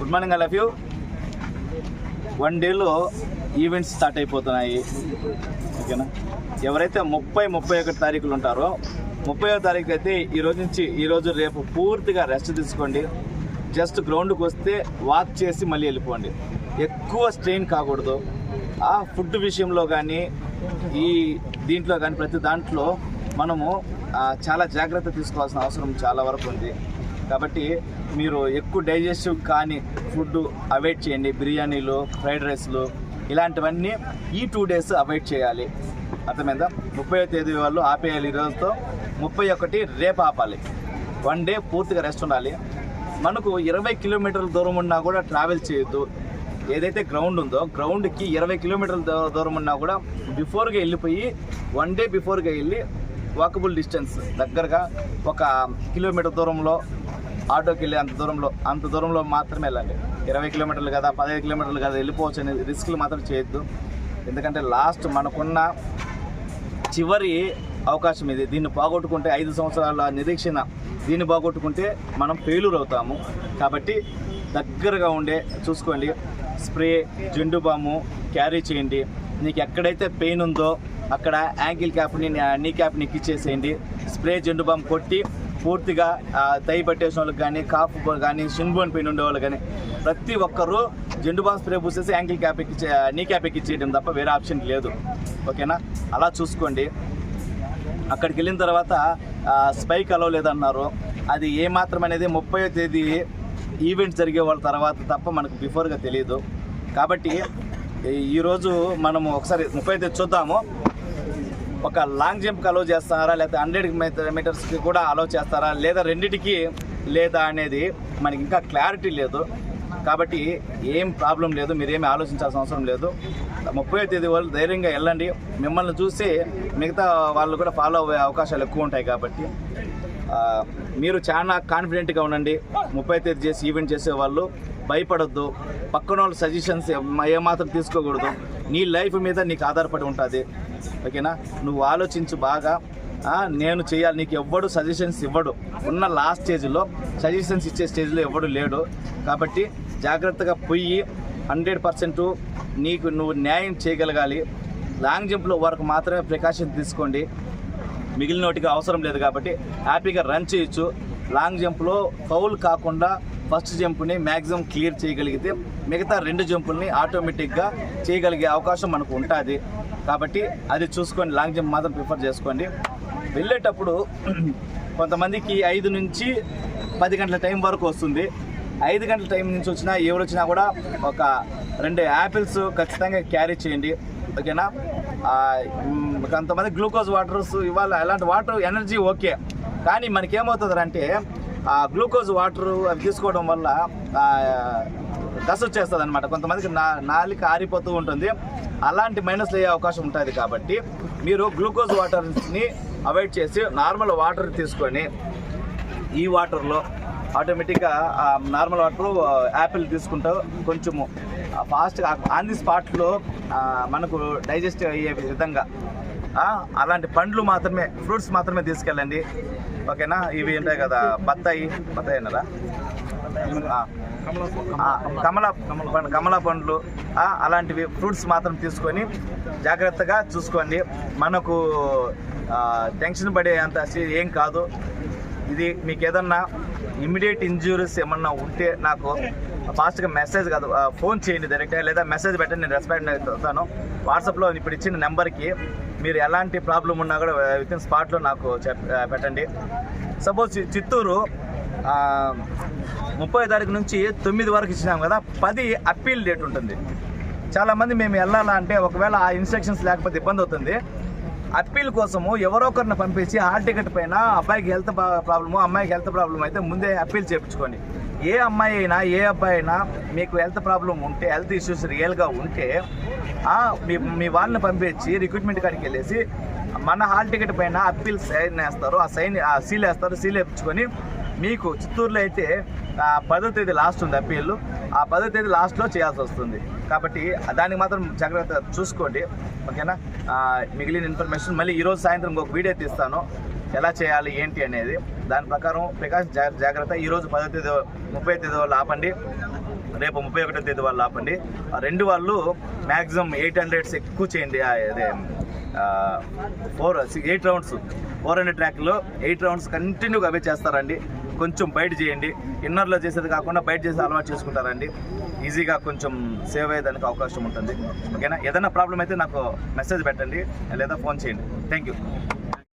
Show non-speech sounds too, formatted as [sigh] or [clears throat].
Good morning I love you one డేలో events start అయిపోతున్నాయి. ఓకేనా ఎవరైతే ముప్పై ముప్పై ఒకటి తారీఖులు ఉంటారో ముప్పై తారీఖు అయితే ఈ రోజు నుంచి ఈ రోజు రేపు పూర్తిగా రెస్ట్ తీసుకోండి. జస్ట్ గ్రౌండ్కి వస్తే వాక్ చేసి మళ్ళీ వెళ్ళిపోండి. ఎక్కువ స్ట్రెయిన్ కాకూడదు. ఆ ఫుడ్ విషయంలో కానీ ఈ దీంట్లో కానీ ప్రతి దాంట్లో మనము చాలా జాగ్రత్త తీసుకోవాల్సిన అవసరం చాలా వరకు ఉంది. కాబట్టి మీరు ఎక్కువ డైజెస్టివ్ కాని ఫుడ్ అవాయిడ్ చేయండి. బిర్యానీలు ఫ్రైడ్ రైస్లు ఇలాంటివన్నీ ఈ టూ డేస్ అవాయిడ్ చేయాలి. అర్థమైందా? ముప్పై తేదీ వాళ్ళు ఆపేయాలి ఈ రోజుతో. ముప్పై ఒకటి రేపు ఆపాలి. వన్ డే పూర్తిగా రెస్ట్ ఉండాలి. మనకు ఇరవై కిలోమీటర్ల దూరం ఉన్నా కూడా ట్రావెల్ చేయొద్దు. ఏదైతే గ్రౌండ్ ఉందో గ్రౌండ్కి ఇరవై కిలోమీటర్ల దూరం ఉన్నా కూడా బిఫోర్గా వెళ్ళిపోయి వన్ డే బిఫోర్గా వెళ్ళి వాకబుల్ డిస్టెన్స్ దగ్గరగా ఒక కిలోమీటర్ దూరంలో ఆటోకి వెళ్ళి అంత దూరంలో అంత దూరంలో మాత్రమే వెళ్ళండి. ఇరవై కిలోమీటర్లు కదా పదహైదు కిలోమీటర్లు కదా వెళ్ళిపోవచ్చు అనేది రిస్క్లు మాత్రం చేయొద్దు. ఎందుకంటే లాస్ట్ మనకున్న చివరి అవకాశం ఇది. దీన్ని పోగొట్టుకుంటే ఐదు సంవత్సరాల నిరీక్షణ. దీన్ని పోగొట్టుకుంటే మనం ఫెయిల్యూర్ అవుతాము. కాబట్టి దగ్గరగా ఉండే చూసుకోండి స్ప్రే జెండు బాము క్యారీ చేయండి. నీకు ఎక్కడైతే పెయిన్ ఉందో అక్కడ యాంకిల్ క్యాప్ని నీ క్యాప్ని ఇచ్చేసేయండి స్ప్రే జెండు బామ్ కొట్టి పూర్తిగా ఆ, తై పట్టేసిన వాళ్ళకి కానీ కాఫ్ కానీ షిన్బోన్ పెయిన్ ఉండే వాళ్ళు కానీ ప్రతి ఒక్కరూ జెండు బామ్ స్ప్రే పూసేసి యాంకిల్ క్యాప్ ఎక్కిచ్చే నీ క్యాప్ ఎక్కిచ్చేయడం తప్ప వేరే ఆప్షన్ లేదు. ఓకేనా? అలా చూసుకోండి. అక్కడికి వెళ్ళిన తర్వాత స్పైక్ అలవ్ లేదన్నారు. అది ఏమాత్రం అనేది ముప్పై తేదీ ఈవెంట్ జరిగే వాళ్ళ తర్వాత తప్ప మనకు బిఫోర్గా తెలియదు కాబట్టి ఈరోజు మనము ఒకసారి ముప్పై తేదీ చూద్దాము. ఒక లాంగ్ జంప్కి అలో చేస్తారా? లేదా హండ్రెడ్ మీటర్స్కి కూడా అలో చేస్తారా? లేదా రెండిటికి లేదా అనేది మనకి ఇంకా క్లారిటీ లేదు. కాబట్టి ఏం ప్రాబ్లం లేదు. మీరేమి ఆలోచించాల్సిన అవసరం లేదు. ముప్పై తేదీ వాళ్ళు ధైర్యంగా వెళ్ళండి. మిమ్మల్ని చూసి మిగతా వాళ్ళు కూడా ఫాలో అయ్యే అవకాశాలు ఎక్కువ ఉంటాయి కాబట్టి మీరు చాలా కాన్ఫిడెంట్గా ఉండండి. ముప్పై తేదీ చేసి ఈవెంట్ చేసే వాళ్ళు భయపడొద్దు. పక్కన వాళ్ళ సజెషన్స్ ఏమాత్రం తీసుకోకూడదు. నీ లైఫ్ మీద నీకు ఆధారపడి ఉంటుంది. ఓకేనా? నువ్వు ఆలోచించు బాగా. నేను చేయాలి. నీకు ఎవ్వడు సజెషన్స్ ఇవ్వడు. ఉన్న లాస్ట్ స్టేజ్లో సజెషన్స్ ఇచ్చే స్టేజ్లో ఎవ్వడు లేడు. కాబట్టి జాగ్రత్తగా పోయి హండ్రెడ్ పర్సెంట్ నీకు నువ్వు న్యాయం చేయగలగాలి. లాంగ్ జంప్లో వరకు మాత్రమే ప్రికాషన్ తీసుకోండి. మిగిలిన వాటికి అవసరం లేదు కాబట్టి హ్యాపీగా రన్ చేయొచ్చు. లాంగ్ జంప్లో ఫౌల్ కాకుండా ఫస్ట్ జంప్ని మ్యాక్సిమం క్లియర్ చేయగలిగితే మిగతా రెండు జంపుల్ని ఆటోమేటిక్గా చేయగలిగే అవకాశం మనకు ఉంటుంది. కాబట్టి అది చూసుకొని లాంగ్ జంప్ మాత్రం ప్రిఫర్ చేసుకోండి. వెళ్ళేటప్పుడు [clears throat] కొంతమందికి ఐదు నుంచి పది గంటల టైం వరకు వస్తుంది. ఐదు గంటల టైం నుంచి వచ్చినా ఎవరు వచ్చినా కూడా ఒక రెండు యాపిల్స్ ఖచ్చితంగా క్యారీ చేయండి. ఓకేనా? కొంతమంది గ్లూకోజ్ వాటర్స్ ఇవాళ అలాంటి వాటర్ ఎనర్జీ ఓకే. కానీ మనకేమవుతుంది అంటే ఆ గ్లూకోజ్ వాటర్ అవి తీసుకోవడం వల్ల దశ వచ్చేస్తుంది అనమాట కొంతమందికి నా నాలిక ఆరిపోతూ ఉంటుంది. అలాంటి మైనస్లు అయ్యే అవకాశం ఉంటుంది కాబట్టి మీరు గ్లూకోజ్ వాటర్ని అవాయిడ్ చేసి నార్మల్ వాటర్ తీసుకొని ఈ వాటర్లో ఆటోమేటిక్గా నార్మల్ వాటర్ యాపిల్ తీసుకుంటూ కొంచెము ఫాస్ట్గా ఆన్ ది స్పాట్లో మనకు డైజెస్ట్ అయ్యే విధంగా అలాంటి పండ్లు మాత్రమే ఫ్రూట్స్ మాత్రమే తీసుకెళ్ళండి. ఓకేనా? ఇవి ఉంటాయి కదా బత్తాయి. బత్తాయి అన్నారా? కమల కమల పండ్లు. అలాంటివి ఫ్రూట్స్ మాత్రం తీసుకొని జాగ్రత్తగా చూసుకోండి. మనకు టెన్షన్ పడే అంత ఏం కాదు. ఇది మీకు ఏదన్నా ఇమీడియట్ ఇంజూరీస్ ఏమన్నా ఉంటే నాకు ఫాస్ట్గా మెసేజ్ కాదు ఫోన్ చేయండి డైరెక్ట్గా లేదా మెసేజ్ పెట్టండి నేను రెస్పాండ్ అవుతాను. వాట్సాప్లో ఇప్పుడు ఇచ్చిన నెంబర్కి మీరు ఎలాంటి ప్రాబ్లం ఉన్నా కూడా విత్ ఇన్ స్పాట్లో నాకు చెప్ పెట్టండి. సపోజ్ చిత్తూరు ముప్పై తారీఖు నుంచి తొమ్మిది వరకు ఇచ్చినాం కదా పది అప్పీల్ డేట్ ఉంటుంది. చాలామంది మేము వెళ్ళాలా అంటే ఒకవేళ ఆ ఇన్స్ట్రక్షన్స్ లేకపోతే ఇబ్బంది అవుతుంది. అప్పీల్ కోసము ఎవరో ఒకరిని పంపించి హాల్ టికెట్ పైన అబ్బాయికి హెల్త్ ప్రాబ్లము అమ్మాయికి హెల్త్ ప్రాబ్లం అయితే ముందే అప్పీల్ చేయించుకోండి ఏ అమ్మాయి అయినా ఏ అబ్బాయి అయినా మీకు హెల్త్ ప్రాబ్లం ఉంటే హెల్త్ ఇష్యూస్ రియల్గా ఉంటే మీ మీ వాళ్ళని పంపించి రిక్రూట్మెంట్ కాడికి వెళ్ళేసి మన హాల్ టికెట్ పైన అప్పీల్ సైన్ వేస్తారు. ఆ సైన్ ఆ సీల్ వేస్తారు. సీల్ వేయించుకొని మీకు చిత్తూరులో అయితే పదో తేదీ లాస్ట్ ఉంది అప్పీల్. ఆ పదో తేదీ లాస్ట్లో చేయాల్సి వస్తుంది. కాబట్టి దానికి మాత్రం జాగ్రత్త చూసుకోండి. ఓకేనా? మిగిలిన ఇన్ఫర్మేషన్ మళ్ళీ ఈరోజు సాయంత్రం ఒక వీడియో తీస్తాను ఎలా చేయాలి ఏంటి అనేది. దాని ప్రకారం ప్రకాష్ జాగ్రత్త. ఈరోజు పదో తేదీ ముప్పై తేదీ వాళ్ళు ఆపండి. రేపు ముప్పై ఒకటో తేదీ వాళ్ళు ఆపండి. రెండు వాళ్ళు మ్యాక్సిమం ఎయిట్ హండ్రెడ్స్ ఎక్కువ చేయండి. అదే four eight rounds four hundred ట్రాక్లో ఎయిట్ రౌండ్స్ కంటిన్యూగా అవే చేస్తారండి. కొంచెం బయట చేయండి. ఇన్నర్లో చేసేది కాకుండా బయట చేసి అలవాటు చేసుకుంటారండి. ఈజీగా కొంచెం సేవ్ అయ్యేదానికి అవకాశం ఉంటుంది. ఓకేనా? ఏదైనా ప్రాబ్లం అయితే నాకు మెసేజ్ పెట్టండి లేదా ఫోన్ చేయండి. Thank you.